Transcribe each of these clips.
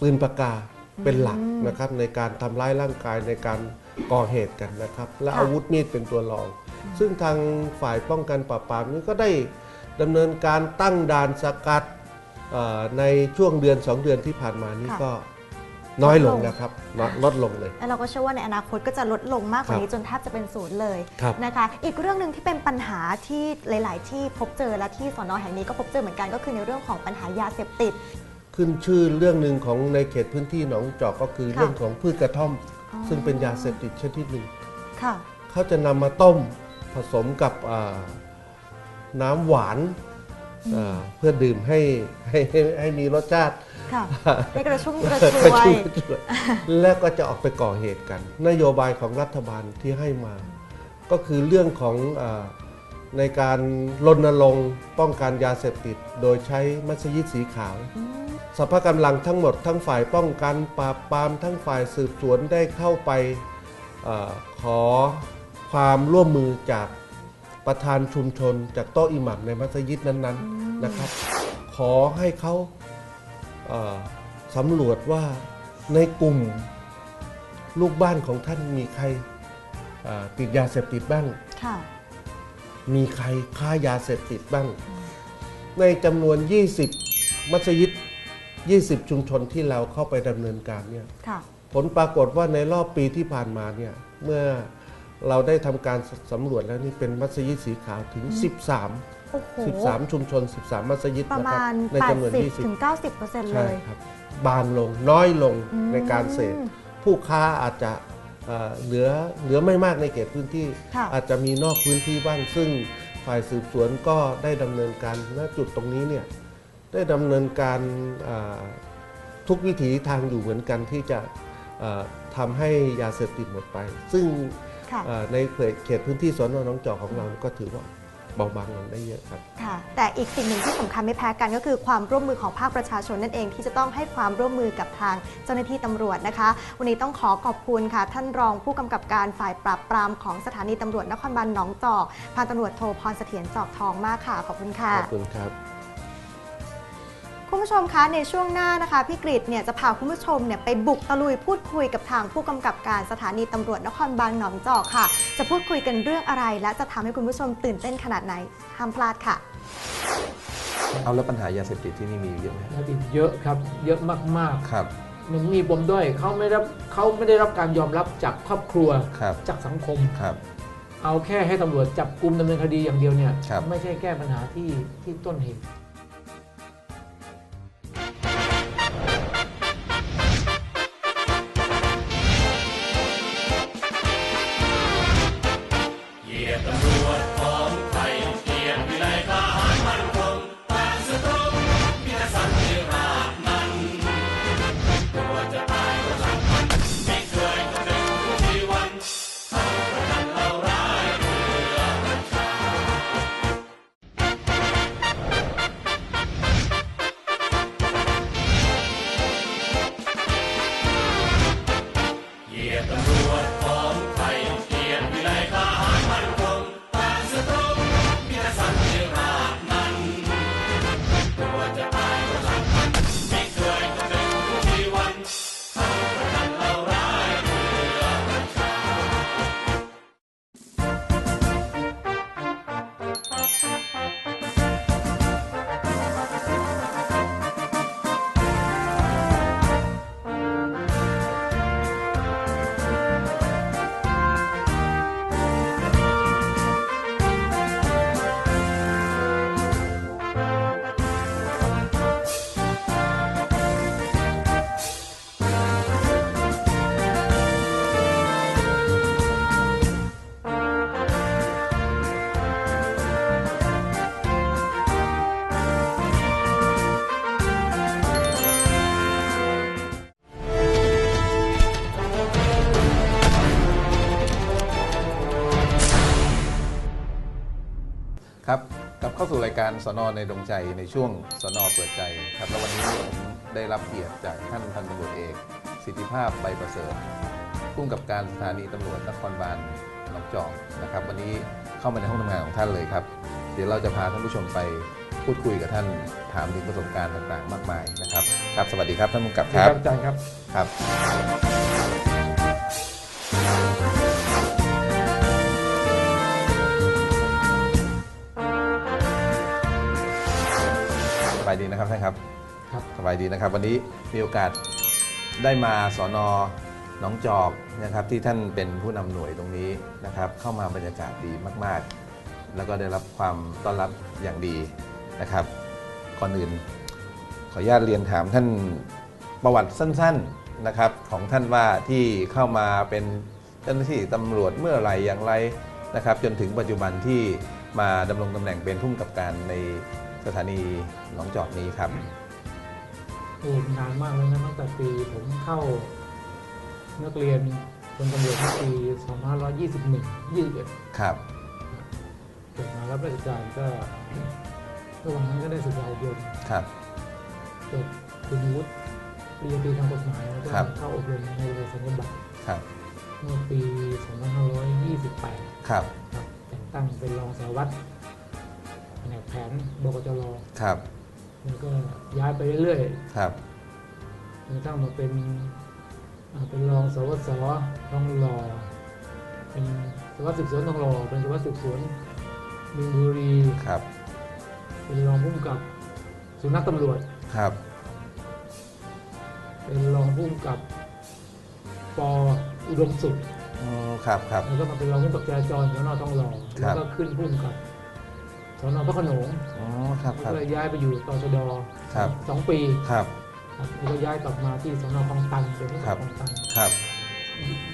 ปืนปากกาเป็นหลักนะครับในการทำร้ายร่างกายในการก่อเหตุกันนะครับ และค่ะอาวุธมีดเป็นตัวรอง ซึ่งทางฝ่ายป้องกันปราบปรามนี้ก็ได้ดำเนินการตั้งด่านสกัดเอ่อในช่วงเดือน 2 เดือนที่ผ่านมานี้ค่ะก็น้อยลงลดลงนะครับลดลดลงเลยแล้วเราก็เชื่อว่าในอนาคตก็จะลดลงมากกว่าครับนี้จนแทบจะเป็นศูนย์เลยครับนะคะ อีกเรื่องหนึ่งที่เป็นปัญหาที่หลาย ๆ ที่พบเจอและที่สอนอแห่งนี้ก็พบเจอเหมือนกันก็คือในเรื่องของปัญหายาเสพติด ขึ้นชื่อเรื่องหนึ่งของในเขตพื้นที่หนองจอกก็คือค่ะเรื่องของพืชกระท่อมอ๋อซึ่งเป็นยาเสพติดชนิดหนึ่งค่ะ เขาจะนำมาต้มผสมกับอ่าน้ำหวานอ่าเพื่อดื่มให้ให้ให้ให้มีรสชาติค่ะให้กระชุ่มกระชกระวยชุ่มกระชวยและก็จะออกไปก่อเหตุกัน นโยบายของรัฐบาลที่ให้มา ก็คือเรื่องของอา ในการรณรงค์ป้องกันยาเสพติด โดยใช้มัสยิดสีขาวอืมสรรพกำลังทั้งหมดทั้งฝ่ายป้องกันปราบปรามทั้งฝ่ายสืบสวนได้เข้าไปเออขอความร่วมมือจากประธานชุมชน จากโต๊ะอิหมัมในมัสยิดนั้นๆนะครับ ขอให้เขาเอ่อสำรวจว่าในกลุ่มลูกบ้านของท่านมีใครเอ่อติดยาเสพติดบ้างค่ะ มีใครค้ายาเสพติดบ้าง ในจำนวน 20 มัสยิด 20 ชุมชนที่เราเข้าไปดำเนินการเนี่ยค่ะผลปรากฏว่าในรอบปีที่ผ่านมาเนี่ยเมื่อเราได้ทำการสำรวจแล้วนี่เป็นมัสยิดสีขาวถึง 13โอ้โห13 ชุมชน 13 มัสยิดประนะครัมาบณในจำนวน80ถึง20 90เปอร์เซ็นต์เลใช่ยครับบานลงน้อยลงอืมในการเสพผู้ค้าอาจจะ เอ่อเหลือเหลือไม่มากในเขตพื้นที่ ค่ะอาจจะมีนอกพื้นที่บ้าง ซึ่งฝ่ายสืบสวนก็ได้ดำเนินการณจุดตรงนี้เนี่ยได้ดำเนินการอ่าทุกวิถีทางอยู่เหมือนกันที่จะเอ่อทำให้ยาเสพติดหมดไป ซึ่งค่ะ เอ่อในเขตพื้นที่สอนอหน้องจอกของเราก็ถือว่า เบาบางลงได้เยอะครับค่ะ แต่อีกสิ่งหนึ่งที่สำคัญไม่แพ้กันก็คือความร่วมมือของภาคประชาชนนั่นเองที่จะต้องให้ความร่วมมือกับทางเจ้าหน้าที่ตำรวจนะคะ วันนี้ต้องขอขอบคุณค่ะ ท่านรองผู้กำกับการฝ่ายปราบปรามของสถานีตำรวจนครบาลหนองจอกพันตำรวจโทพรเสถียรจอกทองมากค่ะขอบคุณค่ะ ขอบคุณครับ คุณผู้ชมคะในช่วงหน้านะคะพี่กริดเนี่ยจะพาคุณผู้ชมเนี่ยไปบุกตะลุยพูดคุยกับทางผู้กำกับการสถานีตำรวจนครบาลหนองจอกค่ะ จะพูดคุยกันเรื่องอะไร และจะทำให้คุณผู้ชมตื่นเต้นขนาดไหนห้ามพลาดค่ะ เอาแล้วปัญหายาเสพติดที่นี่มีเยอะไหมยาติดเยอะครับเยอะมากครับๆมันมีปมด้อยเขาไม่รับเขาไม่ได้รับการยอมรับจากครอบครัวครับจากสังคมครับ เอาแค่ให้ตำรวจจับกลุ่มดำเนินคดีอย่างเดียวเนี่ยครับไม่ใช่แก้ปัญหาที่ที่ต้นเหตุ ครั เข้าสู่รายการสนในดวงใจในช่วงสนเปิดใจครับแล้ววันนี้ผมได้รับเกียรติจากท่านพันตำรวจเอก สิทธิภาพใบประเสริฐผู้กำกับการสถานีตำรวจนครบาลหนองจอกนะครับ วันนี้เข้ามาในห้องทำงานของท่านเลยครับ เดี๋ยวเราจะพาท่านผู้ชมไปพูดคุยกับท่านถามถึงประสบการณ์ต่างๆ มากมายนะครับ ครับ สวัสดีครับท่านผู้กำกับคครัรับบอาจารย์ครับครับ ดีนะครับท่านครับครับสบายดีนะครับ วันนี้มีโอกาสได้มาสอนอหนองจอกนะครับที่ท่านเป็นผู้นำหน่วยตรงนี้นะครับ เข้ามาบรรยากาศดีมาก ๆ แล้วก็ได้รับความต้อนรับอย่างดีนะครับก่อนอื่น ขออนุญาตเรียนถามท่านประวัติสั้น ๆนะครับของท่านว่าที่เข้ามาเป็นเจ้าหน้าที่ตำรวจเมื่อไหร่อย่างไรนะครับ จนถึงปัจจุบันที่มาดำรงตำแหน่งเป็นผู้กำกับการใน สถานีหนองจอกนี้ครับโอ้นานมากแล้วนะตั้งแต่ปีผมเข้านักเรียนเป็นตำรวจเมื่อปี 2521 21ครับจนมารับราชการก็ระหว่างนั้นก็ได้ศึกษาอบรมครับจบคุณวุฒิปริญญาตรีทางกฎหมายแล้วก็ครับเข้าอบรมในโรงสัญญบัตรครับเมื่อปี 2528ครับครับ แต่งตั้งเป็นรองสารวัตรแผ นกแผนบกจรครับ แล้วก็ย้ายไปเรื่อยครับ ๆจนกระทั่งมาเป็นอ่าเป็นรองสารวัตรสทองหล่อเป็นสารวัตรสืบสวนทองหล่อเป็นสารวัตรสืบสวนมีนบุรี ครับ เป็นรองผู้กำกับสุนัขตำรวจ ครับ เป็นรองผู้กำกับปอุดมสุข อืมครับ ครับ แล้วก็มาเป็นรองผู้กำกับจราจรสนทองหล่อครัแล้วบก็ขึ้นผู้กำกับ สนพระโขนงอ๋อครับแล้วครับ ก็เลยย้ายไปอยู่ตชดครับ สองปีครับ ครับแล้วก็ย้ายกลับมาที่สนคลองตันเป็นผู้กำครักับบคลองตันครับ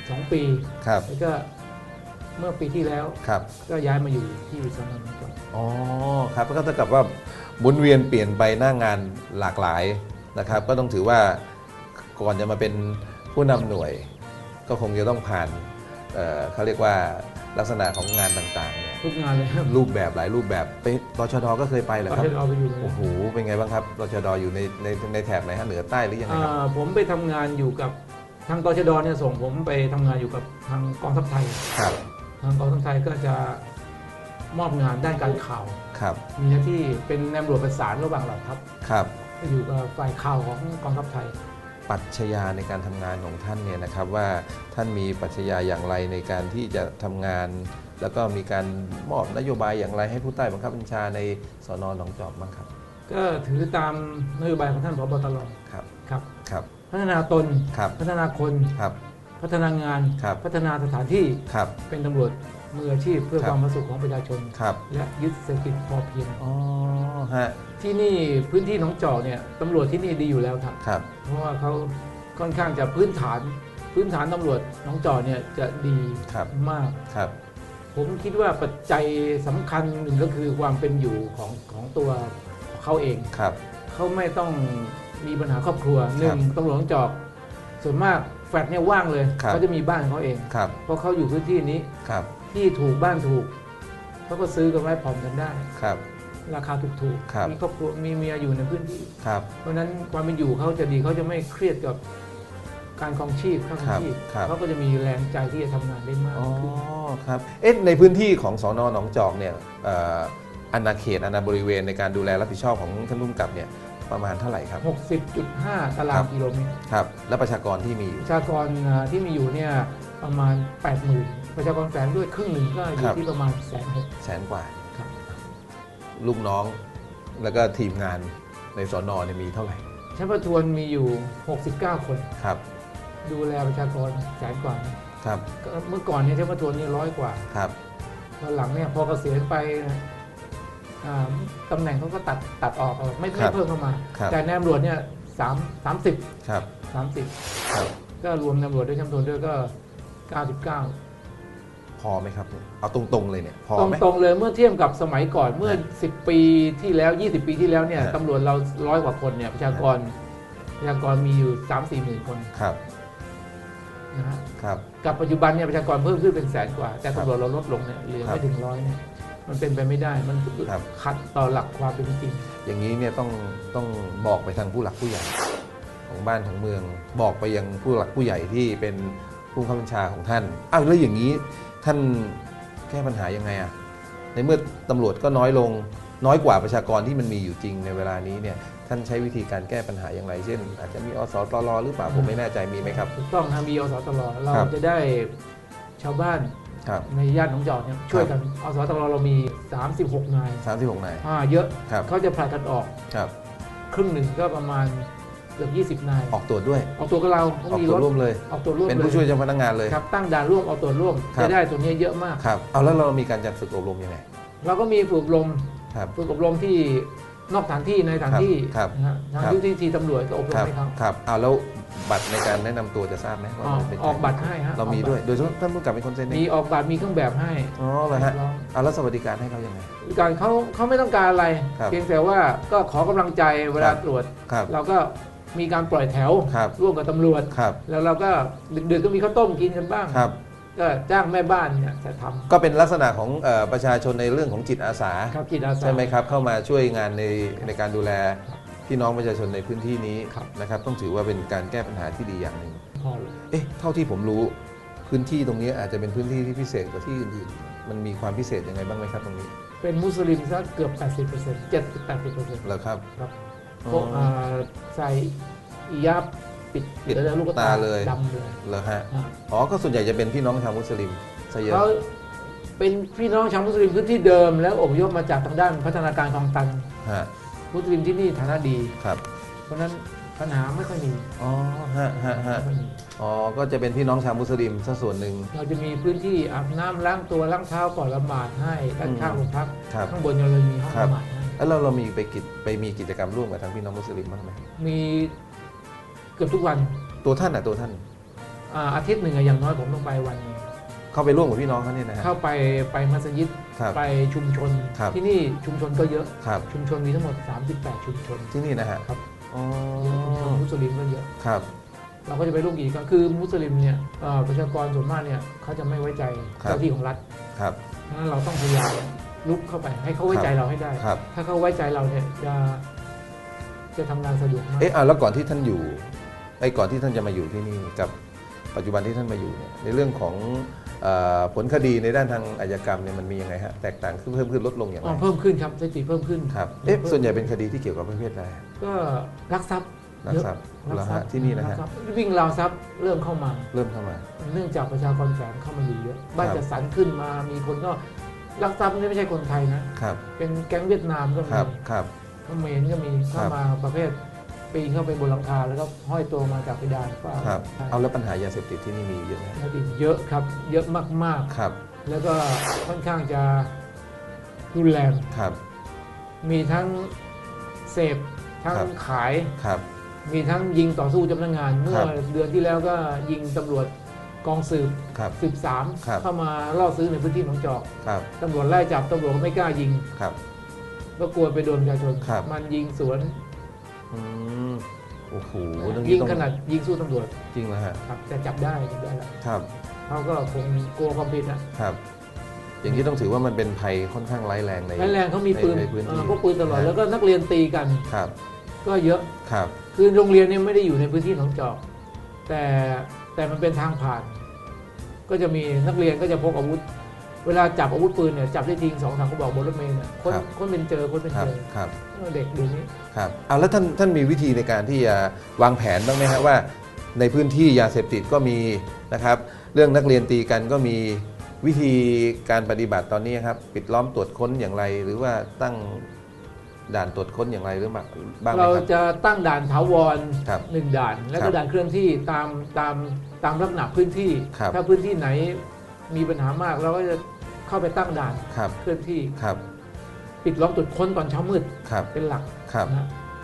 สองปีครับ แล้วก็เมื่อปีที่แล้วครับ ก็ย้ายมาอยู่ที่สนหนองจอกอ๋อ ครับ ก็เท่ากับว่าหมุนเวียนเปลี่ยนไปหน้างานหลากหลายนะครับ ก็ต้องถือว่าก่อนจะมาเป็นผู้นำหน่วย ก็คงจะต้องผ่านเอ่อเขาเรียกว่าลักษณะของงานต่างๆเนี่ย ทุกงานเลยครับรูปแบบหลายรูปแบบไปตชดก็เคยไปเหรอตครับชดไปอยู่เลยโอ้โหเป็นไงบ้างครับตชดอยู่ในในในแถบไหนฮะเหนือใต้หรือยังไงครับอ่าผมไปทำงานอยู่กับทางตชดเนี่ยส่งผมไปทำงานอยู่กับทางกองทัพไทยครับทางกองทัพไทยก็จะมอบงานด้านการข่าวครับ มีหน้าที่เป็นแนมหลวงประสานระหว่างเหล่าทัพครับอยู่กับฝ่ายข่าวของกองทัพไทยปรัชญาในการทำงานของท่านเนี่ยนะครับว่าท่านมีปรัชญาอย่างไรในการที่จะทำงาน แล้วก็มีการมอบนโยบายอย่างไรให้ผู้ใต้บังคับบัญชาในสอนอหนองจอกบ้างครับ ก็ถือตามนโยบายของท่านพบตรครับครับครับ พัฒนาตนครับพัฒนาคนครับ พัฒนางานครับพัฒนาสถานที่ครับเป็นตำรวจมืออาชีพเพื่อครับความประสุขของประชาชนครับและยึดเศรษฐกิจพอเพียงอ๋อฮะที่นี่พื้นที่หนองจอกเนี่ยตำรวจที่นี่ดีอยู่แล้วครับครับ เพราะว่าเขาค่อนข้างจะพื้นฐาน พื้นฐานตำรวจหนองจอกเนี่ยจะดีครับมากครับ ผมคิดว่าปัจจัยสำคัญหนึ่งก็คือความเป็นอยู่ของของตัวเขาเอง ครับ เขาไม่ต้องมีปัญหาครอบครัวหนึ่งตำรวจหนองจอก ส่วนมากแฟลตเนี่ยว่างเลย ครับ เขาจะมีบ้านของเขาเอง ครับ เพราะเขาอยู่พื้นที่นี้ครับ ที่ถูกบ้านถูกเขาก็ซื้อกันไว้ผ่อนกันได้ ครับ ราคาถูกครับ ๆมีครอบครัวมีเมียอยู่ในพื้นที่ ครับ เพราะฉะนั้นความเป็นอยู่เขาจะดีเขาจะไม่เครียดกับการครองชีพค่าครองชีพครับเขาก็จะมีแรงใจที่จะทำงานได้มากอ๋อ ขึ้น ครับ เอ๊ะในพื้นที่ของสอนอหนองจอกเนี่ยเอ่ออาณาเขตอาณาบริเวณในการดูแลรับผิดชอบของท่านผู้กำกับเนี่ยประมาณเท่าไหร่ครับ 60.5 ตารางกิโลเมตร ครับ และประชากรที่มีอยู่ ประชากรอ่าที่มีอยู่เนี่ยประมาณ 80,000 ประชากรแฝงด้วยครึ่งหนึ่งก็อคยู่รับที่ประมาณแสนหกแสนกว่า ครับลูกน้อง แล้วก็ทีมงานในสอนอเนี่ยมีเท่าไหร่ชั้นประทวนมีอยู่ 69 คน ครับ ดูแลประชากรแสนกว่านะ ครับก็เมื่อก่อนเนี่ยชั้นประทวนนี่ร้อยกว่าครับตอนหลังเนี่ยพอเกษียณไปนะอ่าตำแหน่งเขาก็ตัดตัดออกเอาไม่ครัไม่บเพิ่มเข้ามาครับแต่ในตำรวจเนี่ยสามสามสิบครับสามสิบครับก็รวมตำรวจด้วยชั้นประทวนด้วยก็99พอไหมครับเนี่ยเอาตรงๆเลยเนี่ยพอตรงไหมตรงๆเลยเมื่อเทียบกับสมัยก่อนเมื่อฮะ10 ปีที่แล้ว 20 ปีที่แล้วเนี่ยฮะตำรวจเราร้อยกว่าคนเนี่ยประชากรประชากรมีอยู่ 3 4หมื่นคนครับ นะฮะครับกับปัจจุบันเนี่ยประชากรเพิ่มขึ้นเป็นแสนกว่า แต่ครับตำรวจเราลดลงเนี่ยเหลือครับไม่ถึงร้อยเนี่ยมันเป็นไปไม่ได้มันครับ ขัดต่อหลักความเป็นจริง อย่างนี้เนี่ยต้องต้องบอกไปทางผู้หลักผู้ใหญ่ ของบ้านของเมือง บอกไปยังผู้หลักผู้ใหญ่ที่เป็นผู้ข้าบัญชาของท่านอ้าวแล้วอย่างนี้ท่านแก้ปัญหายังไงอะในเมื่อตำรวจก็น้อยลงน้อยกว่าประชากรที่มันมีอยู่จริงในเวลานี้เนี่ย ท่านใช้วิธีการแก้ปัญหาอย่างไร เช่น อาจจะมีอสตรหรือเปล่าผมไม่แน่ใจมีไหมครับ ถูกต้องทางมีอสตลเราครับ จะได้ชาวบ้านครับ ในย่านหนองจอกเนี่ยช่วยกันอสตลเรามี 36 นายสามสิบหกนาย อ่าเยอะครับ เขาจะผลัดกันออก ครับ ครึ่งหนึ่งก็ประมาณเกือบ20 นาย ออกตรวจด้วย ออกตัวกับเราอเขาอกมีตรรวจถร่วมเลย ออกตัวร่วมเป็นลผู้ช่วยเจ้าพนักงานเลย ครับตั้งด่านร่วมออกตัวร่วมครับ จะได้ตัวนี้เยอะมาก ครับ เอาแล้วเรามีการจัดฝึกอบรมยังไง เราก็มีฝึกอบรมครับ ฝึกอบรมที่ นอกสถานที่ในสถานที่ครับนะฮะทางครับที่ที่ตำรวจก็อบรคมรับให้เขา ครับเอาแล้วบัตรในการแนะนำตัวจะทราบไหมว่าออกเป็นออกบัตรให้ฮะเรามีด้วย โดยเฉพาะท่านผู้กำกับเป็นคนเซ็นเอมีงออกบัตรมีเครื่องแบบให้ อ๋อเหรอฮะเอาแล้วสวัสดิการให้เขายังไง การเขาเขาไม่ต้องการอะไร ครับเพียงแต่ว่าก็ขอกำลังใจเวลาครับ ตรวจ ครับ เราก็มีการปล่อยแถวครับ ร่วมกับตำรวจ ครับ แล้วเราก็ดึกๆก็มีข้าวต้มกินกันบ้าง ครับก็ จ้างแม่บ้านเนี่ยจะทก็เป็นลักษณะของเอ่อประชาชนในเรื่องของจิตอาสาำครับจิตอาสาใช่ไหมครับเข้ามาช่วยงานในในการดูแลพี่น้องประชาชนในพื้นที่นี้ครับนะครับ ต้องถือว่าเป็นการแก้ปัญหาที่ดีอย่างหนึ่งพอเลยเอ๊ะเท่าที่ผมรู้พื้นที่ตรงนี้อาจจะเป็นพื้นที่ที่พิเศษกว่าที่อื่นๆ มันมีความพิเศษยังไงบ้างไหมครับตรงนี้ เป็นมุสลิมสักเกือบ 80% 70-80%เหรอครับครับอ๋อพวกอ่าใส่อิยาบ ปิดปิดหลือลูกตาเลยดำเลยเหรอฮะอ่าอ๋อก็ส่วนใหญ่จะเป็นพี่น้องชาวมุสลิมซะเยอะเขาเป็นพี่น้องชาวมุสลิมพื้นที่เดิม แล้วอพยพมาจากทางด้านพัฒนาการคลองตันฮะมุสลิมที่นี่ฐานะดีครับ เพราะฉะนั้นปัญหาไม่ค่อยมีอ๋อฮะฮะฮะไม่ค่อยมีอ๋อก็จะเป็นพี่น้องชาวมุสลิมซะส่วนหนึ่งเราจะมีพื้นที่อาบน้ำล้างตัวล้างเท้าก่อนละหมาดให้ด้านข้างโรงพักครับข้างบนเราเลยมีห้องครับละหมาดให้แล้วเราเรามีไปกิจไปมีกิจกรรมร่วมกับทางพี่น้องมุสลิมบ้างไหมมี เกือบทุกวันตัวท่านอะตัวท่านอ่าอาทิตย์หนึ่งอะอย่างน้อยผมต้องไปวันหนึ่งเข้าไปร่วมกับพี่น้องเขาเนี่ยนะฮะ เข้าไปไปมัสยิดครับไปชุมชน ครับ ที่นี่ชุมชนก็เยอะ ครับ ชุมชนมีทั้งหมด 38 ชุมชน ที่นี่นะฮะครับ อ๋อชุมชนมุสลิมก็เยอะ ครับเราก็จะไปร่วมกิจกรรมคือมุสลิมเนี่ยเอ่อประชากรส่วนมากเนี่ยเขาจะไม่ไว้ใจครับเจ้าที่ของรัฐครับ ดังนั้นเราต้องพยายามลุกเข้าไปให้เขาไว้ใจเราให้ได้ ครับ ถ้าเขาไว้ใจเราเนี่ยจะจะทำงานสะดวกมากเอ๊ะอะแล้วก่อนที่ท่านอยู่ ไอ้ก่อนที่ท่านจะมาอยู่ที่นี่กับปัจจุบันที่ท่านมาอยู่เนี่ยในเรื่องของเออผลคดีในด้านทางอาชญากรรมเนี่ยมันมียังไงฮะแตกต่างขึ้นเพิ่มขึ้นลดลงอย่างไรอ๋อเพิ่มขึ้นครับสถิติเพิ่มขึ้นครับเอ๊ะส่วนใหญ่เป็นคดีที่เกี่ยวกับประเภทใดก็รักทรัพย์ลักเยอะทรัพย์รัเหรอทรัฮะพย์ที่นี่นะรัฮะกทรัพย์วิ่งราวทรัพย์เริ่มเข้ามา เริ่มเข้ามา เนื่องจากประชากรแฝงเข้ามาอยู่เยอะบ้านครับจัดสรรขึ้นมามีคนก็รักทรัพย์นี่ไม่ใช่คนไทยนะครับเป็นแก๊งเวียดนามก็คมีรับครับเขมรก็มีเข้าครับมาประเภท ปีนเข้าไปบนหลังคาแล้วก็ห้อยตัวมาจากเพดานฟ้าครับ ใช่เอาแล้วปัญหายาเสพติดที่นี่มีเยอะไหมยาติดเยอะครับ เยอะมากครับ ๆ แล้วก็ค่อนข้างจะรุนแรง ครับ มีทั้งเสพทั้งครับ ขาย ครับ มีทั้งยิงต่อสู้เจ้าพนักงาน เมื่คอรับ เดือนที่แล้วก็ยิงตำรวจกองสืบครับสืบสามครับ เข้ามาล่อซื้อในพื้นที่หนองจอกครับ ตำรวจไล่จับตำรวจก็ไม่กล้ายิงครับ ก็กลัวไปโดนประชาชนครับ มันยิงสวน อืมโอ้โหเรื่องยินี้งต้องขนาดยิงสู้ตำรวจจริงนะฮะครับแต่จับได้จับได้แล้วครับเขาก็คงกลัวความผิดนะครับ อย่างนี้ต้องถือว่ามันเป็นภัยค่อนข้างร้ายแรงในร้ายแรงเขามีปืนในพื้นที่ เออพวกปืนตลอดนะแล้วก็นักเรียนตีกัน ครับก็เยอะครับคือโรงเรียนเนี่ยไม่ได้อยู่ในพื้นที่หนองจอก แต่แต่มันเป็นทางผ่าน ก็จะมีนักเรียนก็จะพกอาวุธ เวลาจับอาวุธปืนเนี่ยจับได้จริงสองสามกระบอกบนรถเมล์เนี่ยคนคนเป็นเจอคนเป็นครัเจบอครับเออเด็กเดี๋ยวนี้ ครับเอาแล้วท่านท่านมีวิธีในการที่จะวางแผนบ้างไหมฮะว่า ในพื้นที่ยาเสพติดก็มีนะครับ เรื่องนักเรียนตีกันก็มีวิธีการปฏิบัติตอนนี้ครับ ปิดล้อมตรวจค้นอย่างไร หรือว่าตั้งด่านตรวจค้นอย่างไรหรือเปล่าบ้างไหมเราครับ จะตั้งด่านถาวรครับหนึ่งด่าน แล้วครัก็บด่านเคลื่อนที่ตามตามตามลักษณะพื้นที่ ครับถ้าพื้นที่ไหนมีปัญหามากเราก็จะ เข้าไปตั้งด่านครับเคลื่อนที่ครับ ปิดล้อมตรวจค้นตอนเช้ามืดครับเป็นหลักครับนะ